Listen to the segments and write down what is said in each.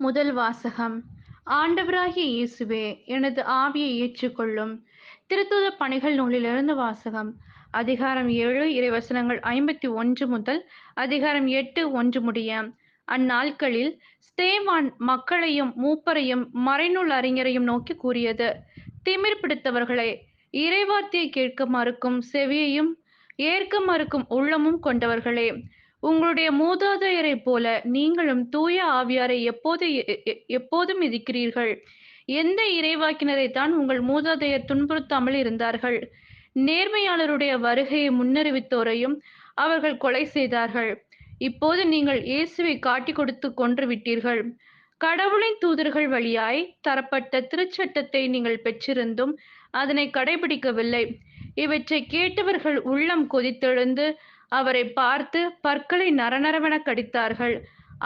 முதல் வாசகம். ஆண்டவராகிய இயேசுவே எனது ஆவியை ஏற்றுக்கொள்ளும். திருத்தூத பணிகள் நூலிலிருந்து வாசகம். அதிகாரம் ஏழு இறைவசனங்கள் ஐம்பத்தி ஒன்று முதல் அதிகாரம் எட்டு ஒன்று முடிய. அந்நாட்களில் ஸ்தேவான் மக்களையும் மூப்பரையும் மறைநூல் அறிஞரையும் நோக்கி கூறியது திமிர் பிடித்தவர்களே இறைவார்த்தையை கேட்க மறுக்கும் செவியையும் ஏற்க மறுக்கும் உள்ளமும் கொண்டவர்களே உங்களுடைய மூதாதையரைப் போல நீங்களும் தூய ஆவியாரை எப்போது எப்போதும் எதிக்கிறீர்கள் எந்த இறைவாக்கினரை தான் உங்கள் மூதாதையர் துன்புறுத்தாமல் இருந்தார்கள்? நேர்மையாளருடைய வருகையை முன்னறிவித்தோரையும் அவர்கள் கொலை செய்தார்கள். இப்போது நீங்கள் இயேசுவை காட்டி கொடுத்து கொன்று விட்டீர்கள். கடவுளின் தூதர்கள் வழியாய் தரப்பட்ட திருச்சட்டத்தை நீங்கள் பெற்றிருந்தும் அதனை கடைபிடிக்கவில்லை. இவற்றை கேட்டவர்கள் உள்ளம் கொதித்தெழுந்து அவரை பார்த்து பற்களை நரநரவென கடித்தார்கள்.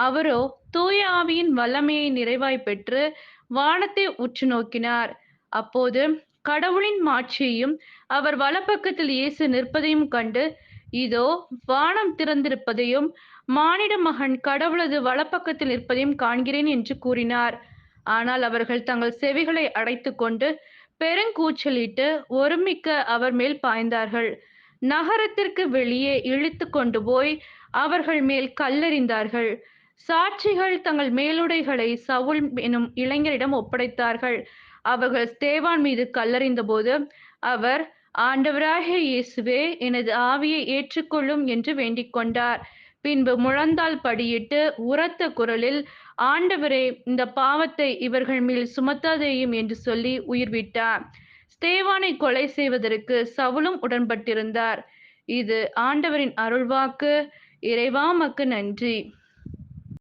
அவரோ தூய ஆவியின் வல்லமையை நிறைவாய் பெற்று வானத்தை உற்று நோக்கினார். அப்போது கடவுளின் மாட்சியையும் அவர் வலப்பக்கத்தில் இயேசு நிற்பதையும் கண்டு இதோ வானம் திறந்திருப்பதையும் மானிட மகன் கடவுளது வலப்பக்கத்தில் நிற்பதையும் காண்கிறேன் என்று கூறினார். ஆனால் அவர்கள் தங்கள் செவிகளை அடைத்துக்கொண்டு பெருங்கூச்சலிட்டு ஒருமிக்க அவர் மேல் பாய்ந்தார்கள். நகரத்திற்கு வெளியே இழுத்து கொண்டு போய் அவர்கள் மேல் கல்லெறிந்தார்கள். சாட்சிகள் தங்கள் மேலுடைகளை சவுல் எனும் இளைஞரிடம் ஒப்படைத்தார்கள். அவர்கள் ஸ்தேவான் மீது கல்லறிந்த போது அவர் ஆண்டவராகிய இயேசுவே எனது ஆவியை ஏற்றுக்கொள்ளும் என்று வேண்டிக் கொண்டார். பின்பு முழந்தால் படியிட்டு உரத்த குரலில் ஆண்டவரே இந்த பாவத்தை இவர்கள் மேல் சுமத்தாதேயும் என்று சொல்லி உயிர் விட்டார் ஸ்தேவானை கொலை செய்வதற்கு சவுலும் உடன்பட்டிருந்தார். இது ஆண்டவரின் அருள்வாக்கு. இறைவாமக்கு நன்றி.